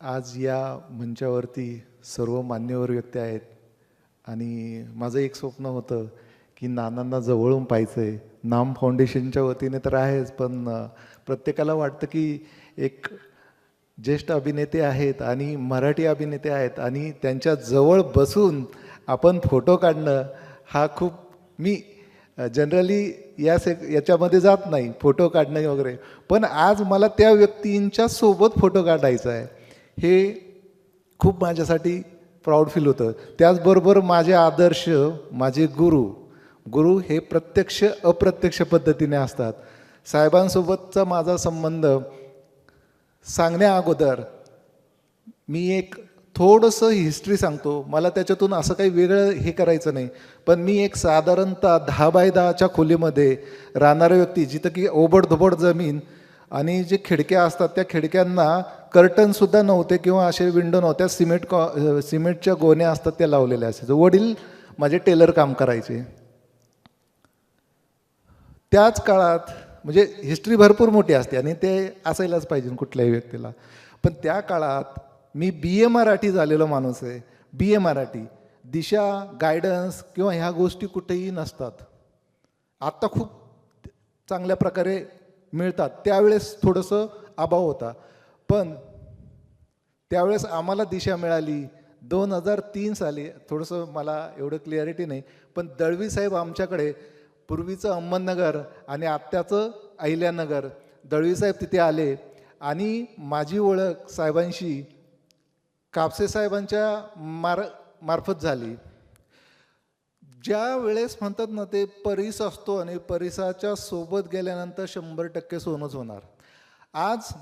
आज या मंचावरती सर्व मान्यवर व्यक्ती आहेत. आणि माझं एक स्वप्न होतं की नानांना जवळून पाहायचं आहे नाम फाउंडेशनच्या वतीने तर आहेच पण प्रत्येकाला वाटतं की एक ज्येष्ठ अभिनेते आहेत आणि मराठी अभिनेते आहेत आणि त्यांच्या जवळ बसून आपण फोटो काढणं हा खूप मी जनरली या से याच्यामध्ये जात नाही फोटो काढणं वगैरे. पण आज मला त्या व्यक्तींच्या सोबत फोटो काढायचा आहे. हे खूप माझ्यासाठी प्राऊड फील होतं. त्याचबरोबर माझे आदर्श माझे गुरु गुरु हे प्रत्यक्ष अप्रत्यक्ष पद्धतीने असतात. साहेबांसोबतचा माझा संबंध सांगण्या अगोदर मी एक थोडंसं हिस्ट्री सांगतो. मला त्याच्यातून असं काही वेगळं हे करायचं नाही. पण मी एक साधारणतः दहा बाय दहाच्या खोलीमध्ये राहणारा व्यक्ती जिथं की ओबडधोबड जमीन आणि जे खिडक्या असतात त्या खिडक्यांना कर्टनसुद्धा नव्हते किंवा असे विंडो नव्हत्या सिमेंट कॉ सिमेंटच्या गोण्या असतात त्या लावलेल्या असायचं वडील माझे टेलर काम करायचे. त्याच काळात म्हणजे हिस्ट्री भरपूर मोठी असते आणि ते असायलाच पाहिजे कुठल्याही व्यक्तीला. पण त्या काळात मी बी ए मराठी झालेलो माणूस आहे. बी ए मराठी. दिशा गायडन्स किंवा ह्या गोष्टी कुठेही नसतात. आत्ता खूप चांगल्या प्रकारे मिळतात. त्यावेळेस थोडंसं अभाव होता. पण त्यावेळेस आम्हाला दिशा मिळाली. दोन हजार तीन साली थोडंसं मला एवढं क्लिअरिटी नाही पण दळवी साहेब आमच्याकडे पूर्वीचं अहमदनगर आणि आत्याचं अहिल्यानगर दळवी साहेब तिथे आले आणि माझी ओळख साहेबांशी कापसे साहेबांच्या मार मार्फत झाली. ज्या वेळेस म्हणतात ना ते परिस असतो आणि परिसाच्या सोबत गेल्यानंतर शंभर टक्के सोनंच होणार. आज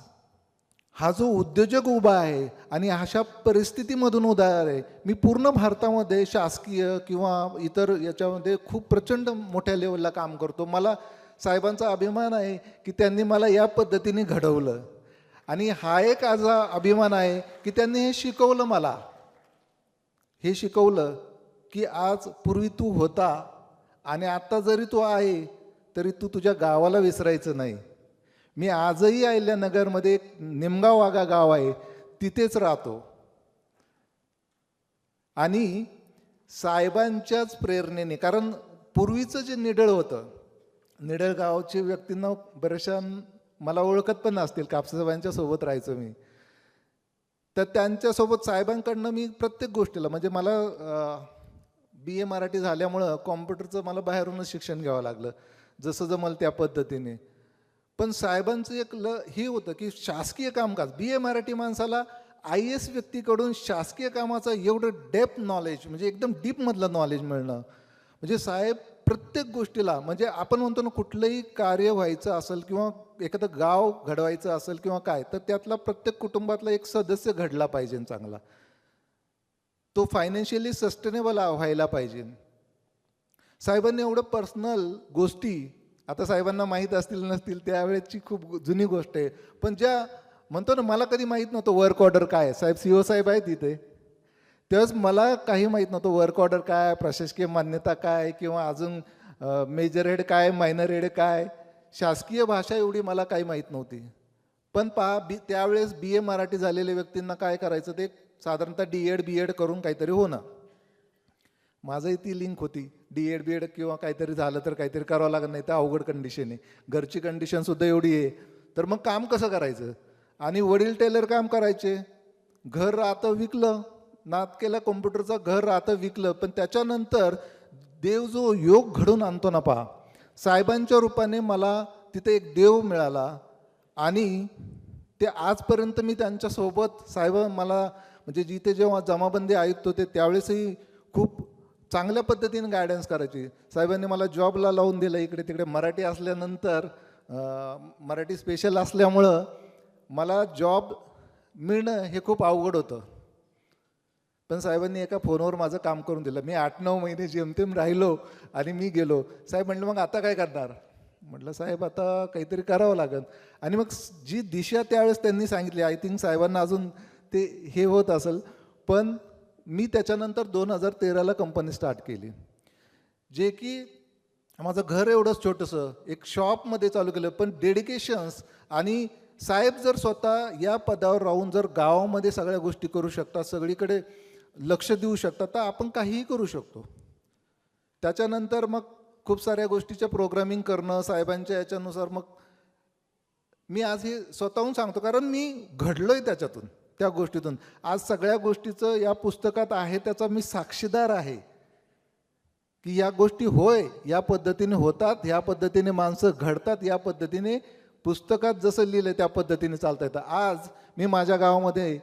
हा जो उद्योजक उभा आहे आणि अशा परिस्थितीमधून उभा आहे. मी पूर्ण भारतामध्ये शासकीय किंवा इतर याच्यामध्ये खूप प्रचंड मोठ्या लेवलला काम करतो. मला साहेबांचा अभिमान आहे की त्यांनी मला या पद्धतीने घडवलं. आणि हा एक आज अभिमान आहे की त्यांनी हे शिकवलं मला. हे शिकवलं की आज पूर्वी तू होता आणि आत्ता जरी तू आहे तरी तू तुझ्या गावाला विसरायचं नाही. मी आजही अहिल्यानगरमध्ये एक निमगाव वागा गाव आहे तिथेच राहतो. आणि साहेबांच्याच प्रेरणेने कारण पूर्वीचं जे निडळ होतं निडळ गावचे व्यक्तींना बऱ्याचशा मला ओळखत पण नसतील कापसाहेबांच्या सोबत राहायचो मी. तर त्यांच्यासोबत साहेबांकडनं मी प्रत्येक गोष्टीला म्हणजे मला बी ए मराठी झाल्यामुळं कॉम्प्युटरचं मला बाहेरूनच शिक्षण घ्यावं लागलं. जसं जमल त्या पद्धतीने. पण साहेबांचं एक ल हे होतं की शासकीय कामकाज बी ए मराठी माणसाला आय एस व्यक्तीकडून शासकीय कामाचं एवढं डेप नॉलेज म्हणजे एकदम डीपमधलं नॉलेज मिळणं. म्हणजे साहेब प्रत्येक गोष्टीला म्हणजे आपण म्हणतो ना कुठलंही कार्य व्हायचं असेल किंवा एखादं गाव घडवायचं असेल किंवा काय तर त्यातला प्रत्येक कुटुंबातला एक सदस्य घडला पाहिजे चांगला. तो फायनान्शियली सस्टेनेबल व्हायला पाहिजे. साहेबांनी एवढं पर्सनल गोष्टी आता साहेबांना माहीत असतील नसतील त्यावेळेची खूप जुनी गोष्ट आहे. पण ज्या म्हणतो ना मला कधी माहीत नव्हतं वर्क ऑर्डर काय साहेब सी ओ साहेब आहेत तिथे तेव्हाच मला काही माहीत नव्हतं वर्क ऑर्डर काय प्रशासकीय मान्यता काय किंवा अजून मेजर हेड काय मायनर हेड काय. शासकीय भाषा एवढी मला काही माहीत नव्हती. पण पहा बी त्यावेळेस बी ए मराठी झालेल्या व्यक्तींना काय करायचं ते साधारणतः डी एड बी एड करून काहीतरी होणं. माझंही ती लिंक होती. डी एड बी एड किंवा काहीतरी झालं तर काहीतरी करावं लागत नाही तर अवघड कंडिशन आहे. घरची कंडिशनसुद्धा एवढी आहे. तर मग काम कसं करायचं? आणि वडील टेलर काम करायचे. घर राहतं विकलं. नात केला कॉम्प्युटरचं घर राहतं विकलं. पण त्याच्यानंतर देव जो योग घडून आणतो ना पहा. साहेबांच्या रूपाने मला तिथे एक देव मिळाला. आणि ते आजपर्यंत मी त्यांच्यासोबत साहेब मला म्हणजे जिथे जेव्हा जमाबंदी आयुक्त होते त्यावेळेसही खूप चांगल्या पद्धतीने गायडन्स करायची. साहेबांनी मला जॉबला लावून दिलं इकडे तिकडे. मराठी असल्यानंतर मराठी स्पेशल असल्यामुळं मला जॉब मिळणं हे खूप अवघड होतं. पण साहेबांनी एका फोनवर माझं काम करून दिलं. मी आठ नऊ महिने जेमतेम राहिलो आणि मी गेलो. साहेब म्हटलं मग आता काय करणार? म्हटलं साहेब आता काहीतरी करावं लागेल. आणि मग जी दिशा त्यावेळेस त्यांनी सांगितली आय थिंक साहेबांना अजून ते हे होत असेल. पण मी त्याच्यानंतर दोन हजार तेराला कंपनी स्टार्ट केली. जे की माझं घर एवढंच छोटंसं एक शॉपमध्ये चालू केलं पण डेडिकेशन्स आणि साहेब जर स्वतः या पदावर राहून जर गावामध्ये सगळ्या गोष्टी करू शकतात सगळीकडे लक्ष देऊ शकतात तर आपण काहीही करू शकतो. त्याच्यानंतर मग खूप साऱ्या गोष्टीच्या प्रोग्रामिंग करणं साहेबांच्या याच्यानुसार मग मी आज हे स्वतःहून सांगतो कारण मी घडलोय त्याच्यातून. त्या गोष्टीतून. आज सगळ्या गोष्टीचं या पुस्तकात आहे त्याचा मी साक्षीदार आहे. की या गोष्टी होय या पद्धतीने होतात या पद्धतीने माणसं घडतात या पद्धतीने पुस्तकात जसं लिहिलं त्या पद्धतीने चालता येतं. आज मी माझ्या गावामध्ये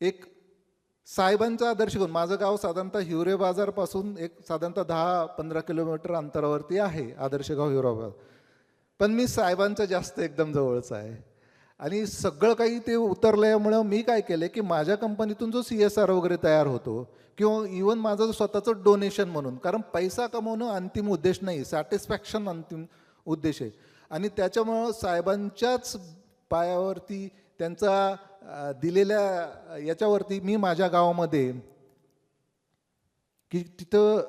एक साहेबांचा आदर्श घेऊन माझं गाव साधारणतः हिवरे बाजारपासून एक साधारणतः दहा पंधरा किलोमीटर अंतरावरती आहे आदर्श गाव हिवरे बाजार. पण मी साहेबांचं जास्त एकदम जवळचं आहे. आणि सगळं काही ते उतरल्यामुळं मी काय केलं की माझ्या कंपनीतून जो सी एस आर वगैरे तयार होतो किंवा इवन माझं स्वतःचं डोनेशन म्हणून कारण पैसा कमवणं अंतिम उद्देश नाही सॅटिस्फॅक्शन अंतिम उद्देश आहे. आणि त्याच्यामुळं साहेबांच्याच पायावरती त्यांचा दिलेल्या याच्यावरती मी माझ्या गावामध्ये की तिथं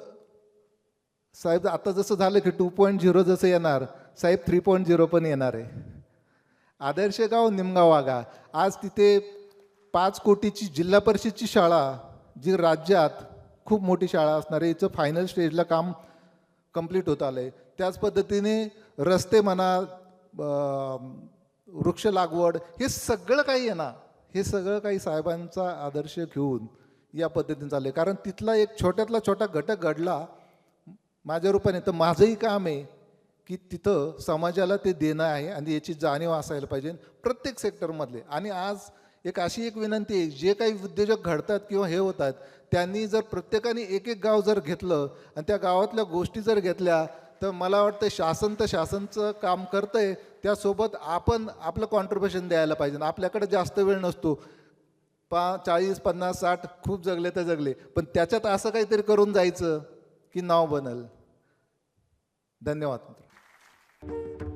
साहेब आता जसं झालं की टू पॉईंट झिरो जसं येणार साहेब थ्री पॉईंट झिरो पण येणार आहे. आदर्श गाव निमगाव वागा आज तिथे पाच कोटीची जिल्हा परिषदची शाळा जी राज्यात खूप मोठी शाळा असणार आहे. हिचं फायनल स्टेजला काम कंप्लीट होत आलं आहे त्याच पद्धतीने रस्ते म्हणा वृक्ष लागवड हे सगळं काही आहे ना हे सगळं काही साहेबांचा आदर्श घेऊन या पद्धतीने चाललं आहे कारण तिथला एक छोट्यातला छोटा घटक घडला माझ्या रूपाने तर माझंही काम आहे. की तिथं समाजाला ते देणं आहे आणि याची जाणीव असायला पाहिजे प्रत्येक सेक्टरमधले आणि आज एक अशी एक विनंती आहे जे काही उद्योजक घडतात किंवा हे होतात त्यांनी जर प्रत्येकाने एक एक गाव जर घेतलं आणि त्या गावातल्या गोष्टी जर घेतल्या तर मला वाटतं शासन तर शासनचं काम करतं आहे त्यासोबत आपण आपलं कॉन्ट्रीब्युशन द्यायला पाहिजे. आपल्याकडे जास्त वेळ नसतो. पा चाळीस पन्नास साठ खूप जगले तर जगले. पण त्याच्यात असं काहीतरी करून जायचं की नाव बनल. धन्यवाद you